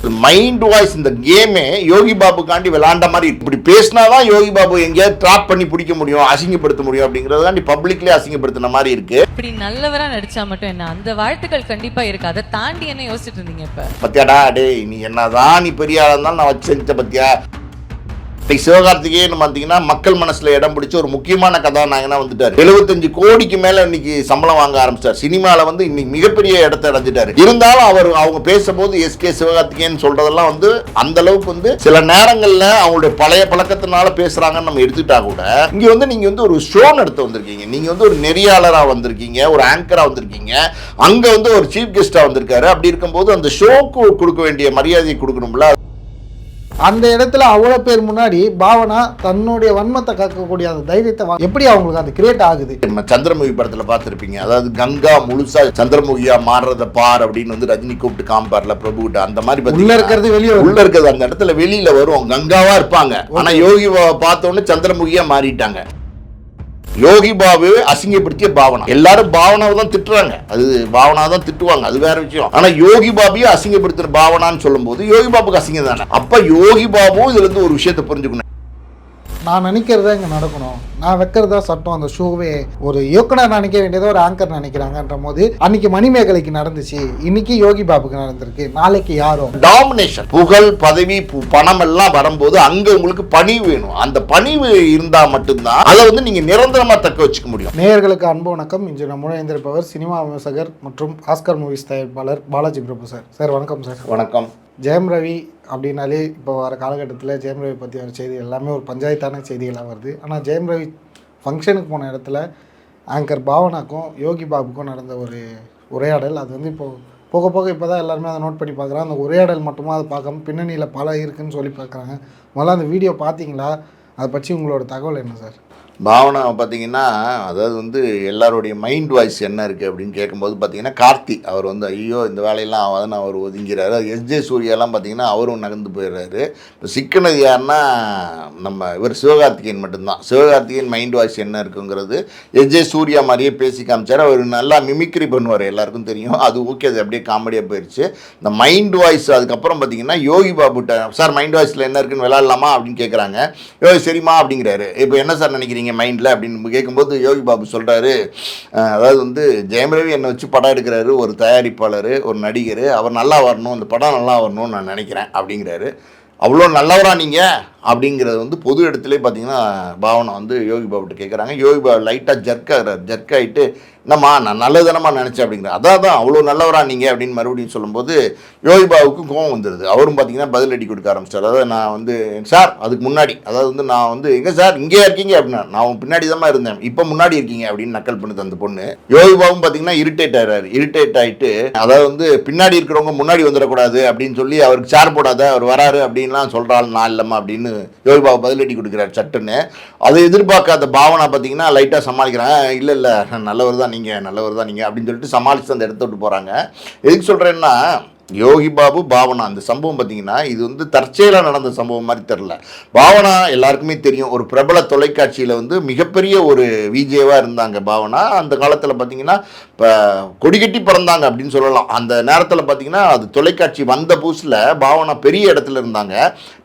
Mind voice இந்த கேமே யோகி பாபுக்காண்டி விளாண்ட மாதிரி இப்படி பேசினாதான் யோகி பாபு எங்கேயாவது ட்ராப் பண்ணி பிடிக்க முடியும் அசிங்கப்படுத்த முடியும் அப்படிங்கறதுக்காண்டி பப்ளிக்லேயே அசிங்கப்படுத்தின மாதிரி இருக்கு. இப்படி நல்லவரா நடிச்சா மட்டும் என்ன? அந்த வாழ்த்துக்கள் கண்டிப்பா இருக்கு. அதை தாண்டி என்ன யோசிச்சுட்டு இருந்தீங்க இப்ப? பத்தியாடா டேய் நீ என்னதான் நீ பெரிய ஆளா இருந்தாலும் நான் வச்சு பத்தியா? இன்னைக்கு சிவகார்த்திகேயன் பார்த்தீங்கன்னா மக்கள் மனசுல இடம் பிடிச்ச ஒரு முக்கியமான கதாநாயகனா வந்துட்டாரு. 75 கோடிக்கு மேல இன்னைக்கு சம்பளம் வாங்க ஆரம்பிச்சார் சினிமால வந்து இன்னைக்கு மிகப்பெரிய இடத்தை அடைஞ்சிட்டாரு. இருந்தாலும் அவர் அவங்க பேசும்போது எஸ் கே சிவகார்த்திகேயன் சொல்றதெல்லாம் வந்து அந்த அளவுக்கு வந்து சில நேரங்கள்ல அவங்களுடைய பழைய பழக்கத்தினால பேசுறாங்கன்னு நம்ம எடுத்துட்டா கூட இங்க வந்து நீங்க வந்து ஒரு ஷோ நடத்த வந்திருக்கீங்க. நீங்க வந்து ஒரு நெறியாளரா வந்திருக்கீங்க ஒரு ஆங்கரா வந்திருக்கீங்க. அங்க வந்து ஒரு சீஃப் கெஸ்டா வந்திருக்காரு. அப்படி இருக்கும்போது அந்த ஷோக்கு கொடுக்க வேண்டிய மரியாதையை கொடுக்கணும்ல. அந்த இடத்துல அவ்வளோ பேர் முன்னாடி பாவனா தன்னுடைய வன்மத்தை காக்கக்கூடிய அந்த தைரியத்தை எப்படி அவங்களுக்கு அது கிரியேட் ஆகுது? நம்ம சந்திரமுகி படத்துல பார்த்திருப்பீங்க. அதாவது கங்கா முழுசா சந்திரமுகியா மாறுறத பார் அப்படின்னு வந்து ரஜினி கூப்பிட்டு காமிப்பார்ல பிரபுகிட்ட. அந்த மாதிரி உள்ள இருக்கிறது வெளியே. உள்ள இருக்கிறது அந்த இடத்துல வெளியில வரும். கங்காவா இருப்பாங்க. ஆனா யோகி பாபா பார்த்த உடனே சந்திரமுகியா மாறிட்டாங்க. யோகி பாபு அசிங்கப்படுத்திய பாவனா. எல்லாரும் பாவனாவை தான் திட்டுறாங்க. அது பாவனா தான் திட்டுவாங்க. அது வேற விஷயம். ஆனா யோகி பாபியை அசிங்கப்படுத்துற பாவனான்னு சொல்லும்போது யோகி பாபுக்கு அசிங்கம் தானே. அப்ப யோகி பாபுவும் இதுல இருந்து ஒரு விஷயத்தை புரிஞ்சுக்கணும். நான் நினைக்கிறதா இங்கே நடக்கணும். நான் வைக்கிறதா சட்டம் அந்த ஷோவே ஒரு இயக்குனர் நினைக்க வேண்டியதை ஒரு ஆங்கர் நினைக்கிறாங்கன்ற போது அன்னைக்கு மணிமேகலைக்கு நடந்துச்சு. இன்னைக்கு யோகி பாபுக்கு நடந்திருக்கு. நாளைக்கு யாரும்? டாமினேஷன் புகழ் பதவி பு- பணம் எல்லாம் வரும்போது அங்க உங்களுக்கு பணிவு வேணும். அந்த பணிவு இருந்தா மட்டும்தான் அதை வந்து நீங்க நிரந்தரமா தக்க வச்சுக்க முடியும். நேயர்களுக்கு அன்பு வணக்கம். இன்று நம்முடன் இருந்திருப்பவர் சினிமா விமர்சகர் மற்றும் ஆஸ்கர் மூவிஸ் தயாரிப்பாளர் பாலாஜி பிரபு சார். சார் வணக்கம் சார். வணக்கம். ஜெயம் ரவி அப்படின்னாலே இப்போ வர காலகட்டத்தில் ஜெயம் ரவி பற்றி வர செய்தி எல்லாமே ஒரு பஞ்சாயத்தான செய்திகளாக வருது. ஆனால் ஜெயம் ரவி ஃபங்க்ஷனுக்கு போன இடத்துல ஆங்கர் பாவனாக்கும் யோகி பாபுக்கும் நடந்த ஒரு உரையாடல். அது வந்து இப்போது போக போக இப்போ தான் எல்லாருமே அதை நோட் பண்ணி பார்க்குறாங்க. அந்த உரையாடல் மட்டுமா அதை பார்க்காம பின்னணியில் பல இருக்குன்னு சொல்லி பார்க்குறாங்க. முதல்ல அந்த வீடியோ பார்த்தீங்களா அதை பற்றி உங்களோட தகவல் என்ன சார்? பாவனா பார்த்தீங்கன்னா அதாவது வந்து எல்லாருடைய மைண்ட் வாய்ஸ் என்ன இருக்குது அப்படின்னு கேட்கும்போது பார்த்தீங்கன்னா கார்த்தி அவர் வந்து ஐயோ இந்த வேலையெல்லாம் ஆகாதுன்னு அவர் ஒதுங்கிறாரு. எஸ்ஜே சூர்யாலாம் பார்த்தீங்கன்னா அவரும் நகர்ந்து போயிடுறாரு. இப்போ சிக்கனது யாருன்னா நம்ம இவர் சிவகார்த்திகேயன் மட்டும்தான். சிவகார்த்திகேயன் மைண்ட் வாய்ஸ் என்ன இருக்குங்கிறது எஸ்ஜே சூர்யா மாதிரியே பேசி காமிச்சார். அவர் நல்லா மிமிக்ரி பண்ணுவார் எல்லாருக்கும் தெரியும். அது ஓகே அது அப்படியே காமெடியாக போயிடுச்சு இந்த மைண்ட் வாய்ஸ் அதுக்கப்புறம் பார்த்தீங்கன்னா யோகி பாபுட்ட சார் மைண்ட் வாய்ஸில் என்ன இருக்குன்னு விளாட்லாமா அப்படின்னு கேட்குறாங்க யோகி சரிம்மா அப்படிங்கிறாரு. இப்போ என்ன சார் நினைக்கிறீங்க? மைண்டில் அப்படின்னு கேட்கும்போது யோகி பாபு சொல்கிறாரு அதாவது வந்து ஜெயம் ரவி என்னை வச்சு படம் எடுக்கிறாரு. ஒரு தயாரிப்பாளர் ஒரு நடிகர். அவர் நல்லா வரணும். இந்த படம் நல்லா வரணும்னு நான் நினைக்கிறேன் அப்படிங்கிறாரு. அவ்வளோ நல்லவரா நீங்கள் அப்படிங்கிறது வந்து பொது இடத்துலேயே பார்த்தீங்கன்னா பாவனை வந்து யோகி பாபுட்டு கேட்குறாங்க யோகி பாபு லைட்டாக ஜர்க் ஆகிறார். ஜர்க் ஆகிட்டு என்னம்மா நான் நல்லதனமாக நினச்சேன் அப்படிங்கிற அதான் தான் அவ்வளோ நல்லவரா நீங்கள் அப்படின்னு மறுபடியும் சொல்லும்போது யோகிபாவுக்கும் கோவம் வந்துடுது அவரும் பார்த்தீங்கன்னா பதிலடி கொடுக்க ஆரம்பிச்சார் அதாவது நான் வந்து சார் அதுக்கு முன்னாடி அதாவது வந்து நான் வந்து எங்கே சார் இங்கே இருக்கீங்க? அப்படின்னா நான் உன் பின்னாடி தான் இருந்தேன். இப்போ முன்னாடி இருக்கீங்க. அப்படின்னு நக்கல் பண்ணுது அந்த பொண்ணு யோகிபாவும் பார்த்தீங்கன்னா இரிட்டேட் ஆகிறாரு இரிட்டேட் ஆகிட்டு அதாவது வந்து பின்னாடி இருக்கிறவங்க முன்னாடி வந்துடக்கூடாது அப்படின்னு சொல்லி அவருக்கு சேர் போடாத அவர் வராரு அப்படின்லாம் சொல்கிறாள் நான் இல்லைம்மா அப்படின்னு யோகிபாவை பதிலடி கொடுக்குறாரு சட்டுன்னு. அதை எதிர்பார்க்காத பாவனா பார்த்தீங்கன்னா லைட்டாக சமாளிக்கிறான். இல்லை இல்லை நல்லவர் தான் நீங்கள் நல்லவர் தான் நீங்கள் அப்படின்னு சொல்லிட்டு சமாளித்து அந்த இடத்த விட்டு போகிறாங்க எதுக்கு சொல்கிறேன்னா யோகி பாபு பாவனா அந்த சம்பவம் பார்த்தீங்கன்னா இது வந்து தற்செயலாக நடந்த சம்பவம் மாதிரி தெரில பாவனா எல்லாருக்குமே தெரியும். ஒரு பிரபல தொலைக்காட்சியில் வந்து மிகப்பெரிய ஒரு விஜேவாக இருந்தாங்க பாவனா. அந்த காலத்தில் பார்த்தீங்கன்னா இப்போ கொடிகட்டி பிறந்தாங்க அப்படின்னு சொல்லலாம். அந்த நேரத்தில் பார்த்தீங்கன்னா அது தொலைக்காட்சி வந்த புதுசில் பாவனா பெரிய இடத்துல இருந்தாங்க.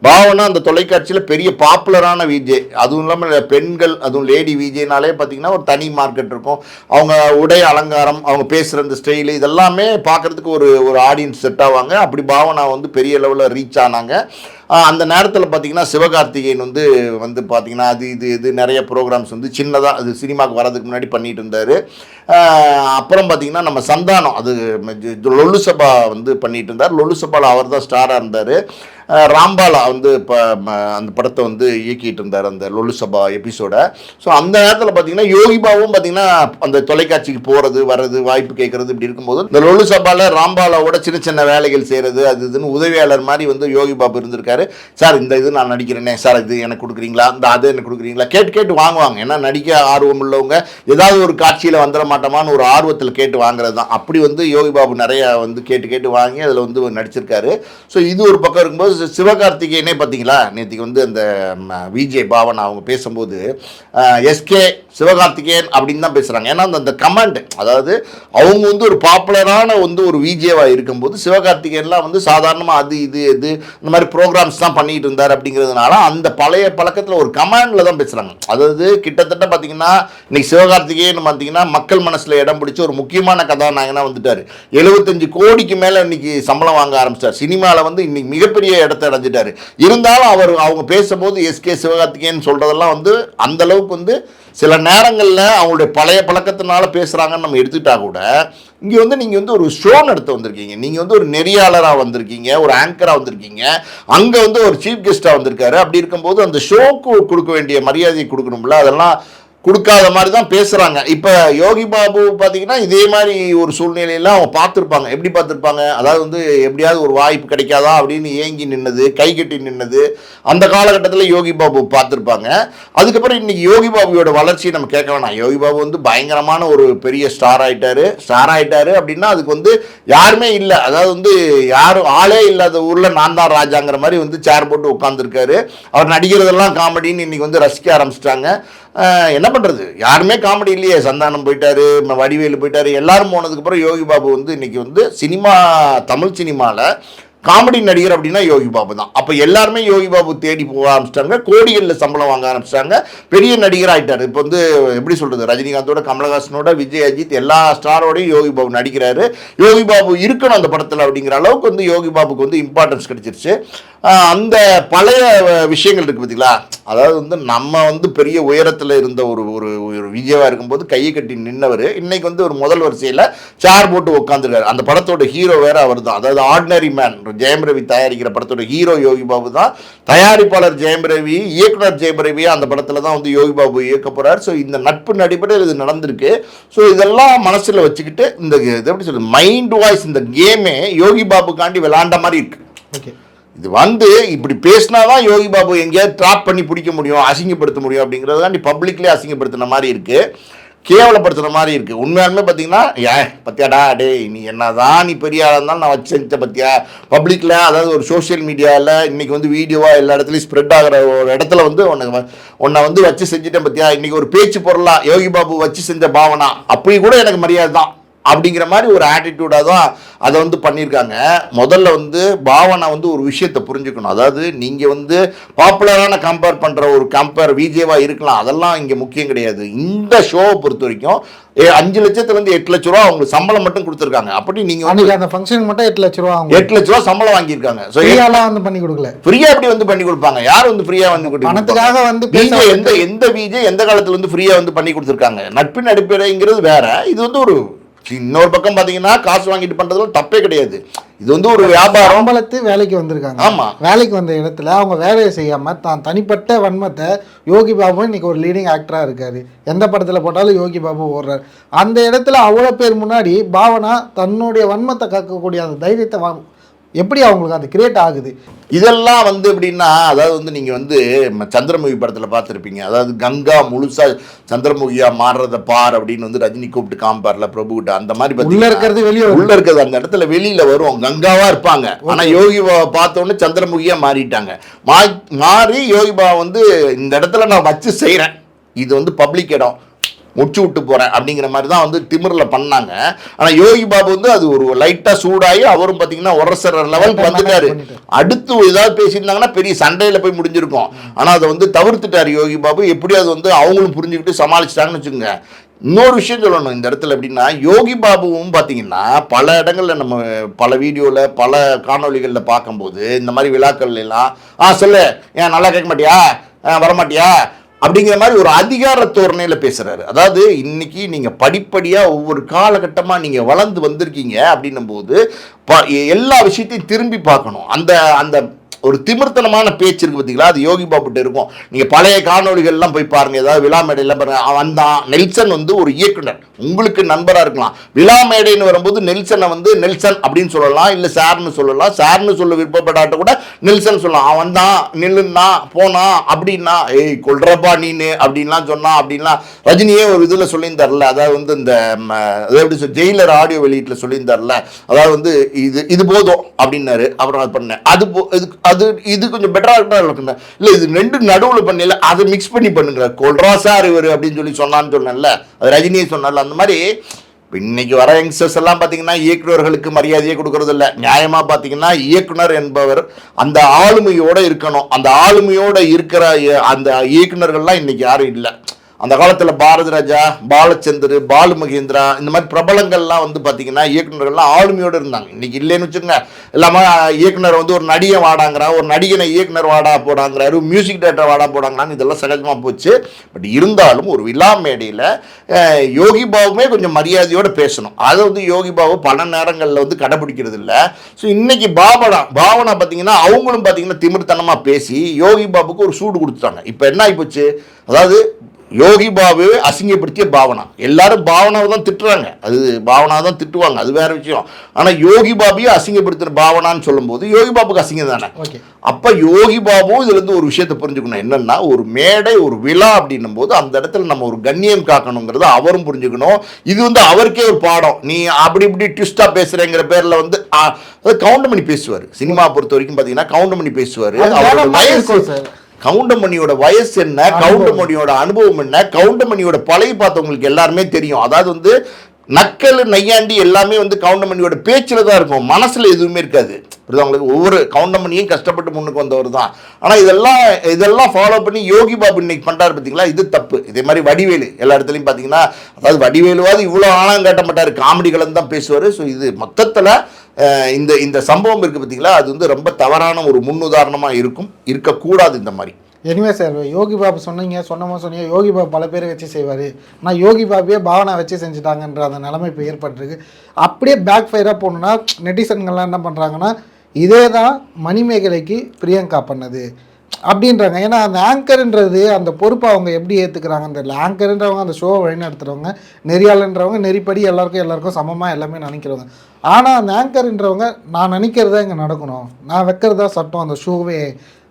பாவனா அந்த தொலைக்காட்சியில் பெரிய பாப்புலரான விஜே அதுவும் இல்லாமல் பெண்கள் அதுவும் லேடி விஜேனாலே பார்த்தீங்கன்னா ஒரு தனி மார்க்கெட் இருக்கும். அவங்க உடை அலங்காரம் அவங்க பேசுகிற அந்த ஸ்டைலு இதெல்லாமே பார்க்குறதுக்கு ஒரு ஒரு ஆடியன்ஸ் செட் ஆவாங்க. அப்படி பாவனா வந்து பெரிய லெவலில் ரீச் ஆனாங்க. அந்த நேரத்தில் பார்த்தீங்கன்னா சிவகார்த்திகேயன் வந்து வந்து பார்த்தீங்கன்னா அது இது இது நிறைய ப்ரோக்ராம்ஸ் வந்து சின்னதாக அது சினிமாவுக்கு வரதுக்கு முன்னாடி பண்ணிட்டு இருந்தார். அப்புறம் பார்த்தீங்கன்னா நம்ம சந்தானம் அது லொல்லு சபா வந்து பண்ணிட்டு இருந்தார். லொல்லு சபாவில் அவர் தான் ஸ்டாராக இருந்தார். ராம்பாலா வந்து இப்போ அந்த படத்தை வந்து இயக்கிட்டு இருந்தார் அந்த லொலு சபா எபிசோடை ஸோ அந்த நேரத்தில் பார்த்தீங்கன்னா யோகிபாவும் பார்த்தீங்கன்னா அந்த தொலைக்காட்சிக்கு போகிறது வர்றது வாய்ப்பு கேட்குறது இப்படி இருக்கும்போது இந்த லொலு சபாவில் ராம்பாலாவோட சின்ன சின்ன வேலைகள் செய்கிறது அது இதுன்னு உதவியாளர் மாதிரி வந்து யோகி பாபு இருந்திருக்காரு. சார் இந்த இது நான் நடிக்கிறேனே சார் இது எனக்கு கொடுக்குறீங்களா? இந்த அது எனக்கு கொடுக்குறீங்களா? கேட்டு கேட்டு வாங்குவாங்க. ஏன்னா நடிக்க ஆர்வம் உள்ளவங்க ஏதாவது ஒரு காட்சியில் வந்துட மாட்டோமான்னு ஒரு ஆர்வத்தில் கேட்டு வாங்குறது தான். அப்படி வந்து யோகி பாபு நிறையா வந்து கேட்டு கேட்டு வாங்கி அதில் வந்து நடிச்சிருக்காரு. ஸோ இது ஒரு பக்கம் இருக்கும்போது சிவகார்த்திகேயனே பார்த்தீங்களா? நேற்றுக்கு வந்து அந்த விஜய் பாவன் அவங்க பேசும்போது எஸ்கே சிவகார்த்திகேயன் அப்படின்னு தான் பேசுகிறாங்க ஏன்னா அந்த அந்த கமாண்ட் அதாவது அவங்க வந்து ஒரு பாப்புலரான வந்து ஒரு விஜேவாக இருக்கும்போது சிவகார்த்திகேயன்லாம் வந்து சாதாரணமாக அது இது இது இந்த மாதிரி ப்ரோக்ராம்ஸ் தான் பண்ணிகிட்டு இருந்தார் அப்படிங்கிறதுனால அந்த பழைய பழக்கத்தில் ஒரு கமாண்டில் தான் பேசுகிறாங்க அதாவது கிட்டத்தட்ட பார்த்தீங்கன்னா இன்னைக்கு சிவகார்த்திகேயன் பார்த்தீங்கன்னா மக்கள் மனசில் இடம் பிடிச்சி ஒரு முக்கியமான கதாநாயகனாக வந்துட்டார். எழுபத்தஞ்சு கோடிக்கு மேலே இன்னைக்கு சம்பளம் வாங்க ஆரம்பிச்சார். சினிமாவில் வந்து இன்னைக்கு மிகப்பெரிய இடத்த அடைஞ்சிட்டாரு. இருந்தாலும் அவர் அவங்க பேசும்போது எஸ்கே சிவகார்த்திகேயன் சொல்கிறதெல்லாம் வந்து அந்த அளவுக்கு வந்து சில நேரங்களில் அவங்களுடைய பழைய பழக்கத்தினால பேசுகிறாங்கன்னு நம்ம எடுத்துக்கிட்டா கூட இங்கே வந்து நீங்கள் வந்து ஒரு ஷோ நடத்த வந்திருக்கீங்க. நீங்கள் வந்து ஒரு நெறியாளராக வந்திருக்கீங்க ஒரு ஆங்கராக வந்திருக்கீங்க. அங்கே வந்து ஒரு சீஃப் கெஸ்ட்டாக வந்திருக்காரு. அப்படி இருக்கும்போது அந்த ஷோக்கு கொடுக்க வேண்டிய மரியாதையை கொடுக்கணும்ல. அதெல்லாம் கொடுக்காத மாதிரி தான் பேசுகிறாங்க இப்போ யோகி பாபு பார்த்தீங்கன்னா இதே மாதிரி ஒரு சூழ்நிலையெல்லாம் அவங்க பார்த்துருப்பாங்க. எப்படி பார்த்துருப்பாங்க? அதாவது வந்து எப்படியாவது ஒரு வாய்ப்பு கிடைக்காதா அப்படின்னு ஏங்கி நின்னது கை கட்டி நின்னது அந்த காலகட்டத்தில் யோகி பாபு பார்த்துருப்பாங்க. அதுக்கப்புறம் இன்றைக்கி யோகி பாபுவோட வளர்ச்சியை நம்ம கேட்க வேணாம் யோகி பாபு வந்து பயங்கரமான ஒரு பெரிய ஸ்டார் ஆகிட்டார் ஸ்டார் ஆகிட்டார் அப்படின்னா அதுக்கு வந்து யாருமே இல்லை. அதாவது வந்து யாரும் ஆளே இல்லாத ஊரில் நான் தான் ராஜாங்கிற மாதிரி வந்து சேர் போட்டு உட்காந்துருக்காரு அவர் நடிக்கிறதெல்லாம் காமெடின்னு இன்றைக்கி வந்து ரசிக்க ஆரம்பிச்சிட்டாங்க. என்ன பண்ணுறது யாருமே காமெடி இல்லையே. சந்தானம் போயிட்டாரு வடிவேலு போயிட்டாரு. எல்லாரும் போனதுக்கப்புறம் யோகி பாபு வந்து இன்னைக்கு வந்து சினிமா தமிழ் சினிமாவில் காமெடி நடிகர் அப்படின்னா யோகி பாபு தான். அப்போ எல்லாருமே யோகி பாபு தேடி போக ஆரம்பிச்சிட்டாங்க. கோடிகளில் சம்பளம் வாங்க ஆரம்பிச்சிட்டாங்க. பெரிய நடிகர் ஆகிட்டார் இப்போ வந்து எப்படி சொல்கிறது ரஜினிகாந்தோட கமலஹாசனோட விஜய் அஜித் எல்லா ஸ்டாரோடையும் யோகி பாபு நடிக்கிறாரு. யோகி பாபு இருக்கணும் அந்த படத்தில் அப்படிங்கிற அளவுக்கு வந்து யோகி பாபுக்கு வந்து இம்பார்ட்டன்ஸ் கிடைச்சிருச்சு. அந்த பழைய விஷயங்கள் இருக்குது பார்த்தீங்களா அதாவது வந்து நம்ம வந்து பெரிய உயரத்தில் இருந்த ஒரு ஒரு ஒரு விஜயவாக இருக்கும்போது கையை கட்டி நின்னவர். இன்னைக்கு வந்து ஒரு முதல் வரிசையில் சேர் போட்டு உட்காந்துருக்காரு அந்த படத்தோட ஹீரோ வேற அவர் தான் அதாவது ஆர்டினரி மேன் ஜெயம் ரவி தயாரிக்கிற படத்தோட ஹீரோ யோகி பாபு தான் தயாரிப்பாளர் ஜெயம் ரவி இயக்குனர் ஜெயம் ரவி அந்த படத்தில் தான் வந்து யோகி பாபு இயக்க போறார். ஸோ இந்த நட்பு அடிப்படையில் இது நடந்திருக்கு. ஸோ இதெல்லாம் மனசில் வச்சுக்கிட்டு இந்த இது எப்படி சொல்றது? மைண்ட் வாய்ஸ் இந்த கேமே யோகி பாபுக்காண்டி விளாண்ட மாதிரி இருக்கு. ஓகே. இது வந்து இப்படி பேசினாதான் யோகி பாபு எங்கேயாவது ட்ராப் பண்ணி பிடிக்க முடியும் அசிங்கப்படுத்த முடியும் அப்படிங்கிறதாண்டி பப்ளிக்லேயே அசிங்கப்படுத்தின மாதிரி இருக்கு. கேவலப்படுத்துகிற மாதிரி இருக்குது உண்மையாலுமே பார்த்தீங்கன்னா ஏன்? பத்தியாடா டேய் நீ என்னதான் நீ பெரிய ஆளாக இருந்தாலும் நான் வச்சு செஞ்ச பத்தியா? பப்ளிக்கில் அதாவது ஒரு சோஷியல் மீடியாவில் இன்றைக்கி வந்து வீடியோவாக எல்லா இடத்துலையும் ஸ்ப்ரெட் ஆகிற ஒரு இடத்துல வந்து உன்னை வ- உன்னை வந்து வச்சு செஞ்சுட்டேன் பத்தியா? இன்றைக்கி ஒரு பேச்சு பொருளாக யோகி பாபு வச்சு செஞ்ச பாவனா? அப்படி கூட எனக்கு மரியாதை தான். அப்படிங்கிற மாதிரி ஒரு ஆட்டிடியூடாக தான் அதை வந்து பண்ணியிருக்காங்க. முதல்ல வந்து பாவனா வந்து ஒரு விஷயத்தை புரிஞ்சுக்கணும். அதாவது நீங்கள் வந்து பாப்புலரான கம்பேர் பண்ணுற ஒரு கம்பேர் விஜேவா இருக்கலாம். அதெல்லாம் இங்கே முக்கியம் கிடையாது. இந்த ஷோவை பொறுத்த வரைக்கும் அஞ்சு லட்சத்துலேருந்து எட்டு லட்ச ரூபா அவங்க சம்பளம் மட்டும் கொடுத்துருக்காங்க. அப்படி நீங்கள் வந்து அன்னைக்கு அந்த ஃபங்க்ஷனுக்கு மட்டும் எட்டு லட்ச ரூபா எட்டு லட்ச ரூபா சம்பளம் வாங்கியிருக்காங்க. ஸோ ஃப்ரீயாலாம் வந்து பண்ணி கொடுக்கல. ஃப்ரீயாக எப்படி வந்து பண்ணி கொடுப்பாங்க? யார் வந்து ஃப்ரீயாக வந்து கொடுப்பாங்க? பணத்துக்காக வந்து விஜய் எந்த எந்த விஜய் எந்த காலத்துல வந்து ஃப்ரீயா வந்து பண்ணி கொடுத்துருக்காங்க? நட்பின் அடிப்படைங்கிறது வேற. இது வந்து ஒரு இன்னொரு பக்கம் பாத்தீங்கன்னா காசு வாங்கிட்டு பண்றதுல தப்பே கிடையாது. இது வந்து ஒரு வியாபாரம். சம்பளத்து வேலைக்கு வந்திருக்காங்க. ஆமா. வேலைக்கு வந்த இடத்துல அவங்க வேலையை செய்யாம தான் தனிப்பட்ட வன்மத்தை யோகி பாபு இன்னைக்கு ஒரு லீடிங் ஆக்டரா இருக்காரு. எந்த படத்துல போட்டாலும் யோகி பாபு ஓடுறாரு. அந்த இடத்துல அவ்வளோ பேர் முன்னாடி பாவனா தன்னுடைய வன்மத்தை காக்கக்கூடிய அந்த தைரியத்தை எப்படி அவங்களுக்கு அது கிரியேட் ஆகுது? இதெல்லாம் வந்து எப்படின்னா அதாவது வந்து நீங்க வந்து சந்திரமுகி படத்துல பார்த்துருப்பீங்க. அதாவது கங்கா முழுசா சந்திரமுகியா மாறுறத பார் அப்படின்னு வந்து ரஜினி கூப்பிட்டு காமிப்பார்ல பிரபு கிட்ட அந்த மாதிரி உள்ள பாத்தீங்கன்னா இருக்கிறது வெளியே. உள்ள இருக்கிறது அந்த இடத்துல வெளியில வரும். கங்காவா இருப்பாங்க. ஆனா யோகி பாபா பார்த்த உடனே சந்திரமுகியா மாறிட்டாங்க. மாறி யோகி பாபா வந்து இந்த இடத்துல நான் வச்சு செய்றேன். இது வந்து பப்ளிக் இடம். முடிச்சு விட்டு போறேன் அப்படிங்கிற மாதிரி தான் வந்து திமிரில் பண்ணாங்க. ஆனா யோகி பாபு வந்து அது ஒரு லைட்டா சூடாகி அவரும் பாத்தீங்கன்னா உரசர லெவலுக்கு வந்துட்டாரு. அடுத்து ஏதாவது பேசியிருந்தாங்கன்னா பெரிய சண்டையில போய் முடிஞ்சிருக்கும். ஆனா அதை வந்து தவிர்த்துட்டாரு யோகி பாபு. எப்படி அது வந்து அவங்களும் புரிஞ்சுக்கிட்டு சமாளிச்சிட்டாங்கன்னு வச்சுக்கோங்க. இன்னொரு விஷயம் சொல்லணும். இந்த இடத்துல எப்படின்னா யோகி பாபுவும் பார்த்தீங்கன்னா பல இடங்கள்ல நம்ம பல வீடியோவில் பல காணொளிகளில் பார்க்கும்போது இந்த மாதிரி விழாக்கள்ல எல்லாம் ஆ சொல்லு. ஏன் நல்லா கேட்க மாட்டியா? ஆ, வரமாட்டியா? அப்படிங்கிற மாதிரி ஒரு அதிகார தோரணையில் பேசுகிறாரு அதாவது இன்னைக்கு நீங்கள் படிப்படியாக ஒவ்வொரு காலகட்டமாக நீங்கள் வளர்ந்து வந்திருக்கீங்க அப்படின்னும் போது ப- எல்லா விஷயத்தையும் திரும்பி பார்க்கணும். அந்த அந்த ஒரு திமிர்த்தனமான பேச்சு இருக்கு பார்த்தீங்களா? அது யோகி பாபுட்ட இருக்கும். நீங்கள் பழைய காணொளிகள்லாம் போய் பாருங்கள் ஏதாவது விழா மேடையெல்லாம் பாருங்க. அவன் தான் நெல்சன் வந்து ஒரு இயக்குனர். உங்களுக்கு நண்பராக இருக்கலாம். விழா மேடைன்னு வரும்போது நெல்சனை வந்து நெல்சன் அப்படின்னு சொல்லலாம் இல்லை சார்னு சொல்லலாம். சார்னு சொல்ல விருப்பப்படாட்ட கூட நெல்சன் சொல்லலாம். அவன் தான் நில்லுன்னா போனா அப்படின்னா ஏய் கொல்றப்பா நீனு அப்படின்லாம் சொன்னான் அப்படின்லாம். ரஜினியே ஒரு இதில் சொல்லியிருந்தார்ல அதாவது வந்து இந்த ம, அதாவது எப்படி சொல் ஜெயிலர் ஆடியோ வெளியீட்டில் சொல்லியிருந்தார்ல அதாவது வந்து இது இது போதும் அப்படின்னாரு. அப்புறம் அது பண்ணேன். அது போ இது அது இது கொஞ்சம் பெட்டராக இருக்கும் இல்லை இது ரெண்டு நடுவில் பண்ணல அதை மிக்ஸ் பண்ணி பண்ணுங்க. கொல்றா சார் இவர் அப்படின்னு சொல்லி சொன்னான்னு சொன்னேன்ல. அது ரஜினியே அந்த அந்த மாதிரி இன்னைக்கு வர யங்ஸ்டர்ஸ் எல்லாம் பார்த்தீங்கன்னா இயக்குநர்களுக்கு மரியாதையே கொடுக்கறது இல்ல நியாயமாக பார்த்தீங்கன்னா இயக்குனர் என்பவர் அந்த ஆளுமையோட இருக்கணும். அந்த ஆளுமையோட இருக்கிற அந்த இயக்குநர்கள்லாம் இன்னைக்கு யாரும் இல்லை. அந்த காலத்தில் பாரதி ராஜா பாலச்சந்தர் பாலு மகேந்திரா இந்த மாதிரி பிரபலங்கள்லாம் வந்து பார்த்தீங்கன்னா இயக்குனர்கள்லாம் ஆளுமையோடு இருந்தாங்க. இன்றைக்கி இல்லைன்னு வச்சுக்கோங்க. இல்லாமல் இயக்குனர் வந்து ஒரு நடிகை வாடாங்கிறா ஒரு நடிகனை இயக்குனர் வாடா போடாங்கிறாரு மியூசிக் டேரக்டர் வாடா போடாங்களான்னு இதெல்லாம் சகஜமாக போச்சு. பட் இருந்தாலும் ஒரு விழா மேடையில் யோகி பாபுமே கொஞ்சம் மரியாதையோடு பேசணும். அதை வந்து யோகி பாபு பல நேரங்களில் வந்து கடைபிடிக்கிறது இல்லை. ஸோ இன்றைக்கி பாபனா பாவனா பார்த்தீங்கன்னா அவங்களும் பார்த்தீங்கன்னா திமிர்த்தனமாக பேசி யோகி பாபுக்கு ஒரு சூடு கொடுத்துட்டாங்க. இப்போ என்ன ஆகிப்போச்சு அதாவது யோகி பாபுவை அசிங்கப்படுத்திய பாவனா. எல்லாரும் பாவனாவை தான் திட்டுறாங்க. அது பாவனா தான் திட்டுவாங்க. அது வேற விஷயம். ஆனால் யோகி பாபுயை அசிங்கப்படுத்துகிற பாவனான்னு சொல்லும்போது யோகி பாபுக்கு அசிங்கம் தானே? அப்போ யோகி பாபுவும் இதுல இருந்து ஒரு விஷயத்தை புரிஞ்சுக்கணும். என்னன்னா ஒரு மேடை ஒரு விழா அப்படின்னும் போது அந்த இடத்துல நம்ம ஒரு கண்ணியம் காக்கணுங்கிறத அவரும் புரிஞ்சுக்கணும். இது வந்து அவருக்கே ஒரு பாடம். நீ அப்படி இப்படி ட்விஸ்டா பேசுறேங்கிற பேர்ல வந்து அது கவுண்டமணி பேசுவார். சினிமா பொறுத்த வரைக்கும் பார்த்தீங்கன்னா கவுண்டமணி பேசுவார். அது அவரோட வயசு. கவுண்டமணியோட வயசு என்ன. கவுண்டமணியோட அனுபவம் என்ன? கவுண்டமணியோட பழைய பார்த்தவங்களுக்கு எல்லாருமே தெரியும். அதாவது வந்து நக்கல் நையாண்டி எல்லாமே வந்து கவுண்டமணியோட பேச்சில் தான் இருக்கும். மனசுல எதுவுமே இருக்காது. புரியுதா உங்களுக்கு? ஒவ்வொரு கவுண்டமணியும் கஷ்டப்பட்டு முன்னுக்கு வந்தவர் தான். ஆனால் இதெல்லாம் இதெல்லாம் ஃபாலோ பண்ணி யோகி பாபு இன்னைக்கு பண்றாரு பார்த்தீங்களா இது தப்பு. இதே மாதிரி வடிவேலு. எல்லா இடத்துலையும் பார்த்தீங்கன்னா அதாவது வடிவேலுவாது இவ்வளோ ஆழம் காட்ட மாட்டார் காமெடி கலந்து தான் பேசுவார். ஸோ இது மொத்தத்தில் இந்த இந்த சம்பவம் இருக்குது பார்த்தீங்களா? அது வந்து ரொம்ப தவறான ஒரு முன்னுதாரணமாக இருக்கும். இருக்கக்கூடாது இந்த மாதிரி. எனிவே சார் யோகி பாபு சொன்னீங்க சொன்னமா சொன்னீங்க யோகி பாபு பல பேரை வச்சு செய்வார். ஆனால் யோகி பாபியே பாவனா வச்சு செஞ்சுட்டாங்கன்ற அந்த நிலைமை இப்போ ஏற்பட்டிருக்கு. அப்படியே பேக் ஃபயராக போகணுன்னா நெட்டிசன்கள்லாம் என்ன பண்ணுறாங்கன்னா இதே தான் மணிமேகலைக்கு பிரியங்கா பண்ணது. அப்படின்றாங்க. ஏன்னா அந்த ஆங்கர்ன்றது அந்த பொறுப்பை அவங்க எப்படி ஏற்றுக்கிறாங்கன்னு தெரியல. ஆங்கர்ன்றவங்க அந்த ஷோவை வழிநடத்துகிறவங்க நெறியாளன்றவங்க நெறிப்படி எல்லாருக்கும் எல்லாருக்கும் சமமாக எல்லாமே நினைக்கிறவங்க. ஆனால் அந்த ஆங்கர்ன்றவங்க நான் நினைக்கிறதா இங்கே நடக்கணும். நான் வைக்கிறதா சட்டம். அந்த ஷோவே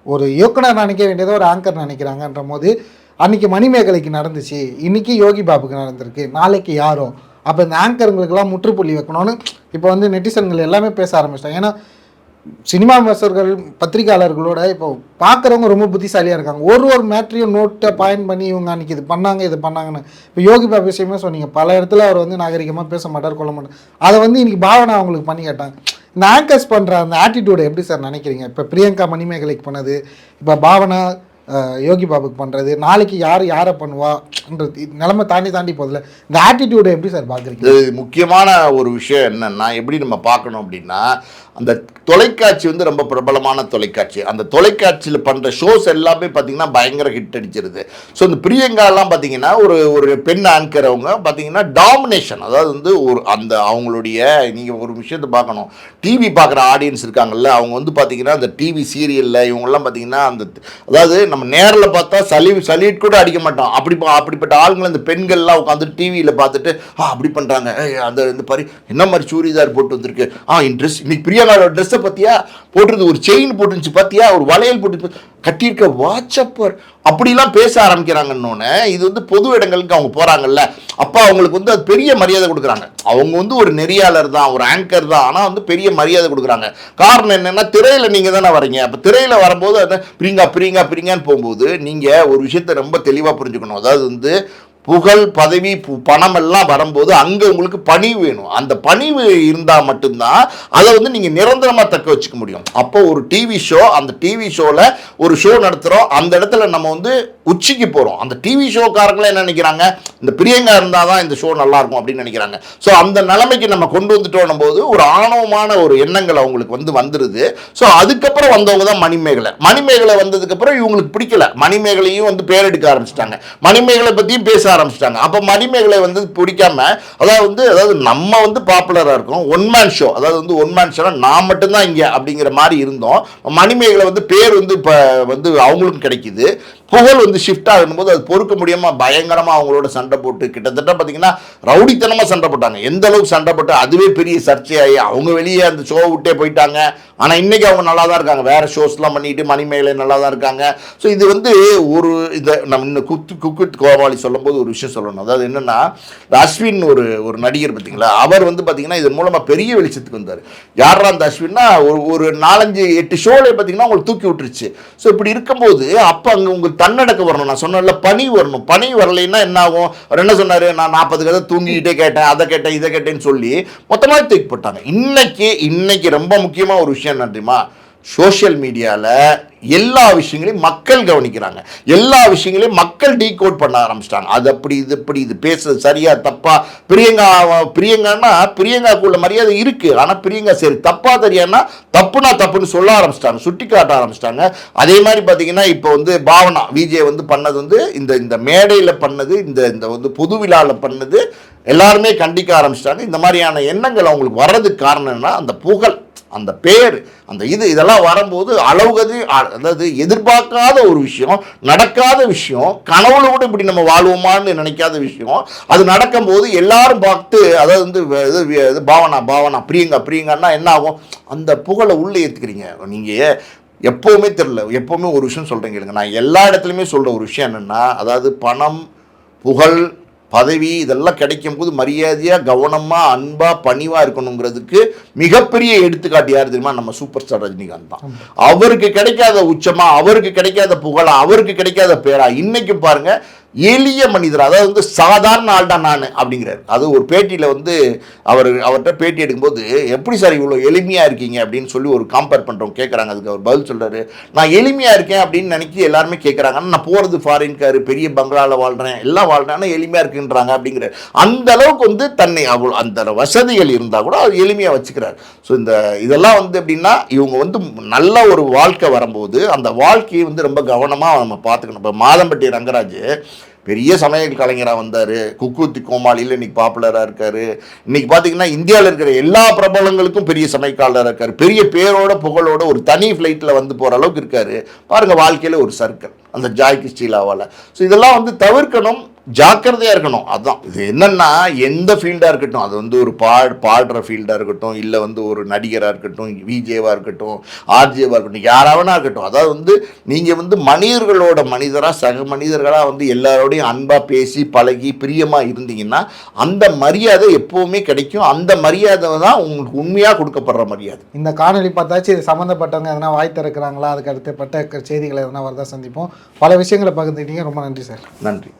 ஒரு இயக்குனர் நினைக்க வேண்டியதை ஒரு ஆங்கர் நினைக்கிறாங்கன்ற போது அன்றைக்கி மணிமேகலைக்கு நடந்துச்சு. இன்றைக்கி யோகி பாபுக்கு நடந்திருக்கு. நாளைக்கு யாரும் அப்போ இந்த ஆங்கருங்களுக்கெல்லாம் முற்றுப்புள்ளி வைக்கணும்னு இப்போ வந்து நெட்டிசன்கள் எல்லாமே பேச ஆரம்பிச்சிட்டாங்க. ஏன்னா சினிமா விமர்சகர்கள் பத்திரிகையாளர்களோட இப்போ பார்க்குறவங்க ரொம்ப புத்திசாலியாக இருக்காங்க. ஒரு ஒரு மேட்ரியும் நோட்டை பாயிண்ட் பண்ணி இவங்க அன்னைக்கு இது பண்ணாங்க இது பண்ணாங்கன்னு. இப்போ யோகி பாபு விஷயமே சொன்னீங்க. பல இடத்துல அவர் வந்து நாகரிகமாக பேச மாட்டார் கொள்ள மாட்டார். அதை வந்து இன்னைக்கு பாவனா அவங்களுக்கு பண்ணி கேட்டாங்க இந்த ஆங்கர்ஸ் பண்ணுற அந்த ஆட்டிடியூடை எப்படி சார் நினைக்கிறீங்க? இப்போ பிரியங்கா மணிமேகலைக்கு பண்ணது இப்போ பாவனா யோகி பாபுக்கு பண்ணுறது நாளைக்கு யார் யாரை பண்ணுவான்றது நிலைமை தாண்டி தாண்டி போதில்ல இந்த ஆட்டிடியூடை எப்படி சார் பார்க்குறீங்க முக்கியமான ஒரு விஷயம் என்னென்னா எப்படி நம்ம பார்க்கணும் அப்படின்னா அந்த தொலைக்காட்சி வந்து ரொம்ப பிரபலமான தொலைக்காட்சி. அந்த தொலைக்காட்சியில் பண்ணுற ஷோஸ் எல்லாமே பார்த்தீங்கன்னா பயங்கர ஹிட் அடிச்சிருது. ஸோ இந்த பிரியங்காலாம் பார்த்தீங்கன்னா ஒரு ஒரு பெண் ஆங்கர் அவங்க பார்த்தீங்கன்னா டாமினேஷன் அதாவது வந்து ஒரு அந்த அவங்களுடைய நீங்கள் ஒரு விஷயத்தை பார்க்கணும். டிவி பார்க்குற ஆடியன்ஸ் இருக்காங்கல்ல அவங்க வந்து பார்த்திங்கன்னா அந்த டிவி சீரியலில் இவங்கெல்லாம் பார்த்திங்கன்னா அந்த அதாவது நம்ம நேரில் பார்த்தா சளி சளிட் கூட அடிக்க மாட்டோம் அப்படி பா- அப்படிப்பட்ட ஆளுங்களை அந்த பெண்கள்லாம் உட்காந்து டிவியில் பார்த்துட்டு ஆ அப்படி பண்ணுறாங்க அந்த இந்த பாரு என்ன மாதிரி சூரிதார் போட்டு வந்திருக்கு? ஆ ட்ரெஸ் இன்னைக்கு பிரியாவோட ட்ரெஸ்ஸை பார்த்தியா? போட்டிருந்து ஒரு செயின் போட்டுருந்துச்சு பார்த்தியா? ஒரு வளையல் போட்டு கட்டியிருக்க வாட்ஸ்அப்பர் அப்படிலாம் பேச ஆரம்பிக்கிறாங்கன்னொன்னே இது வந்து பொது இடங்களுக்கு அவங்க போகிறாங்கல்ல அப்போ அவங்களுக்கு வந்து அது பெரிய மரியாதை கொடுக்குறாங்க. அவங்க வந்து ஒரு நெறியாளர் தான் ஒரு ஆங்கர் தான் ஆனால் வந்து பெரிய மரியாதை கொடுக்குறாங்க. காரணம் என்னென்னா திரையில் நீங்கள் தானே வரீங்க. அப்போ திரையில் வரும்போது அதை பிரிங்கா பிரிங்கா பிரிங்கான்னு போகும்போது நீங்கள் ஒரு விஷயத்தை ரொம்ப தெளிவாக புரிஞ்சுக்கணும். அதாவது வந்து புகழ் பதவி பு- பணம் எல்லாம் வரும்போது அங்கே உங்களுக்கு பணிவு வேணும். அந்த பணிவு இருந்தால் மட்டும்தான் அதை வந்து நீங்கள் நிரந்தரமாக தக்க வச்சுக்க முடியும். அப்போ ஒரு டிவி ஷோ அந்த டிவி ஷோவில் ஒரு ஷோ நடத்துகிறோம் அந்த இடத்துல நம்ம வந்து உச்சிக்கு போகிறோம் அந்த டிவி ஷோக்காரங்களே என்ன நினைக்கிறாங்க? இந்த பிரியங்கா இருந்தால் தான் இந்த ஷோ நல்லா இருக்கும் அப்படின்னு நினைக்கிறாங்க. ஸோ அந்த நிலைமைக்கு நம்ம கொண்டு வந்துட்டோம் போது ஒரு ஆணவமான ஒரு எண்ணங்கள் அவங்களுக்கு வந்து வந்துடுது ஸோ அதுக்கப்புறம் வந்தவங்க தான் மணிமேகலை. மணிமேகலை வந்ததுக்கப்புறம் இவங்களுக்கு பிடிக்கல. மணிமேகலையும் வந்து பேரெடுக்க ஆரம்பிச்சிட்டாங்க. மணிமேகலை பற்றியும் பேச ஆரம்பிச்சிட்டாங்க. அப்போ மணிமேகலை வந்து பிடிக்காம அதாவது வந்து அதாவது நம்ம வந்து பாப்புலராக இருக்கோம் ஒன் மேன் ஷோ அதாவது வந்து ஒன் மேன் ஷோ நான் மட்டும்தான் இங்கே அப்படிங்கிற மாதிரி இருந்தோம். மணிமேகலை வந்து பேர் வந்து இப்போ வந்து அவங்களுக்கும் கிடைக்குது. புகழ் வந்து ஷிஃப்ட் ஆகும்போது அது பொறுக்க முடியாமல் பயங்கரமாக அவங்களோட சண்டை போட்டு கிட்டத்தட்ட பார்த்தீங்கன்னா ரவுடித்தனமாக சண்டை போட்டாங்க. எந்த அளவுக்கு சண்டை போட்டு அதுவே பெரிய சர்ச்சையாகி அவங்க வெளியே அந்த ஷோ விட்டே போயிட்டாங்க. ஆனால் இன்னைக்கு அவங்க நல்லா தான் இருக்காங்க. வேறு ஷோஸ்லாம் பண்ணிட்டு மணிமேலை நல்லா தான் இருக்காங்க. ஸோ இது வந்து ஒரு இதை நம்ம இன்னும் குத்து குக்குத் கோபாலி சொல்லும்போது ஒரு விஷயம் சொல்லணும். அதாவது என்னென்னா அஸ்வின் ஒரு ஒரு நடிகர் பார்த்தீங்களா அவர் வந்து பார்த்தீங்கன்னா இதன் மூலமாக பெரிய வெளிச்சத்துக்கு வந்தார். யாரா அந்த அஸ்வின்னா ஒரு ஒரு நாலஞ்சு எட்டு ஷோலே பார்த்தீங்கன்னா உங்களுக்கு தூக்கி விட்டுருச்சு. ஸோ இப்படி இருக்கும்போது அப்போ அங்கே உங்களுக்கு தன்னடக்கு வரணும். நான் சொன்னேன்ல பனி வரணும். பனி வரலைன்னா என்ன ஆகும் அவர் என்ன சொன்னார்? நான் நாற்பது கதை தூங்கிக்கிட்டே கேட்டேன் அதை கேட்டேன் இதை கேட்டேன்னு சொல்லி மொத்தமாக தூக்கி போட்டாங்க. இன்னைக்கு இன்னைக்கு ரொம்ப முக்கியமாக ஒரு விஷயம் என்ன தெரியுமா? சோஷியல் மீடியாவில் எல்லா விஷயங்களையும் மக்கள் கவனிக்கிறாங்க. எல்லா விஷயங்களையும் மக்கள் டீகோட் பண்ண ஆரம்பிச்சிட்டாங்க. அது அப்படி இது இப்படி இது பேசுறது சரியா தப்பா? பிரியங்கா பிரியங்கான்னா பிரியங்காக்குள்ள மரியாதை இருக்கு. ஆனால் பிரியங்கா சரி தப்பா தெரியாதுன்னா தப்புனா தப்புன்னு சொல்ல ஆரம்பிச்சிட்டாங்க. சுட்டி காட்ட ஆரம்பிச்சிட்டாங்க. அதே மாதிரி பார்த்தீங்கன்னா இப்போ வந்து பாவனா விஜய் வந்து பண்ணது வந்து இந்த இந்த மேடையில் பண்ணது இந்த இந்த வந்து பொது விழாவில் பண்ணது எல்லாருமே கண்டிக்க ஆரம்பிச்சிட்டாங்க. இந்த மாதிரியான எண்ணங்கள் அவங்களுக்கு வர்றதுக்கு காரணம் என்னன்னா அந்த புகழ். அந்த பேர் அந்த இது இதெல்லாம் வரும்போது அளவுகது அ- அதாவது எதிர்பார்க்காத ஒரு விஷயம் நடக்காத விஷயம் கனவுல கூட இப்படி நம்ம வாழ்வோமான்னு நினைக்காத விஷயம் அது நடக்கும்போது எல்லாரும் பார்த்து அதாவது வந்து இது இது பாவனா பாவனா பிரியங்கா பிரியங்கான்னா என்ன ஆகும்? அந்த புகழை உள்ளே ஏற்றுக்கிறீங்க நீங்கள் எப்போவுமே தெரில எப்போவுமே ஒரு விஷயம் சொல்கிறீங்க நான் எல்லா இடத்துலையுமே சொல்கிற ஒரு விஷயம் என்னென்னா அதாவது பணம் புகழ் பதவி இதெல்லாம் கிடைக்கும் போது மரியாதையாக கவனமாக அன்பாக பணிவாக இருக்கணுங்கிறதுக்கு மிகப்பெரிய எடுத்துக்காட்டு யார் தெரியுமா? நம்ம சூப்பர் ஸ்டார் ரஜினிகாந்த் தான். அவருக்கு கிடைக்காத உச்சமா அவருக்கு கிடைக்காத புகழா அவருக்கு கிடைக்காத பேரா இன்னைக்கும் பாருங்க எளிய மனிதர் அதாவது வந்து சாதாரண ஆள் தான் நான் அப்படிங்கிறார். அது ஒரு பேட்டியில் வந்து அவர் அவர்கிட்ட பேட்டி எடுக்கும்போது எப்படி சார் இவ்வளோ எளிமையாக இருக்கீங்க? அப்படின்னு சொல்லி ஒரு கம்பேர் பண்ணுறோம் கேட்குறாங்க அதுக்கு அவர் பதில் சொல்கிறார் நான் எளிமையாக இருக்கேன் அப்படின்னு நினைக்கி எல்லாருமே கேட்குறாங்க நான் போகிறது ஃபாரின்காரு பெரிய பங்களாவில் வாழ்கிறேன் எல்லாம் வாழ்றேன் ஆனால் எளிமையாக இருக்குன்றாங்க அப்படிங்கிற அந்த அளவுக்கு வந்து தன்னை அவ்வளோ அந்த வசதிகள் இருந்தால் கூட அவர் எளிமையாக வச்சுக்கிறார். ஸோ இந்த இதெல்லாம் வந்து எப்படின்னா இவங்க வந்து நல்ல ஒரு வாழ்க்கை வரும்போது அந்த வாழ்க்கையை வந்து ரொம்ப கவனமாக நம்ம பார்த்துக்கணும். இப்போ மாதம்பட்டி ரங்கராஜ் பெரிய சமையல் கலைஞராக வந்தார். குக்கூத்தி கோமாளியில் இன்னைக்கு பாப்புலராக இருக்கார். இன்னைக்கு பார்த்தீங்கன்னா இந்தியாவில் இருக்கிற எல்லா பிரபலங்களுக்கும் பெரிய சமையல்காரராக இருக்கார். பெரிய பேரோட புகழோட ஒரு தனி ஃப்ளைட்டில் வந்து போகிற அளவுக்கு இருக்கார். பாருங்கள் வாழ்க்கையில் ஒரு சர்க்கிள் அந்த ஜாய் கிறிஸ்டிலாவால். ஸோ இதெல்லாம் வந்து தவிர்க்கணும். ஜாக்கிரதையாக இருக்கணும். அதான். இது என்னன்னா எந்த ஃபீல்டாக இருக்கட்டும் அது வந்து ஒரு பா பாடுற ஃபீல்டாக இருக்கட்டும் இல்லை வந்து ஒரு நடிகராக இருக்கட்டும் விஜேவாக இருக்கட்டும் ஆர்ஜேவாக இருக்கட்டும் யாராவனா இருக்கட்டும். அதாவது வந்து நீங்கள் வந்து மனிதர்களோட மனிதராக சக மனிதர்களாக வந்து எல்லாரோடையும் அன்பாக பேசி பழகி பிரியமாக இருந்தீங்கன்னா அந்த மரியாதை எப்போவுமே கிடைக்கும். அந்த மரியாதை தான் உங்களுக்கு உண்மையாக கொடுக்கப்படுற மரியாதை. இந்த காணொலி பார்த்தாச்சு. இது சம்மந்தப்பட்டவங்க எதனா வாய் திறக்கிறாங்களா? அதுக்கு அடுத்தப்பட்ட செய்திகளை எதனா வரதா சந்திப்போம். பல விஷயங்களை பகிர்ந்துக்கிட்டீங்க. ரொம்ப நன்றி சார். நன்றி.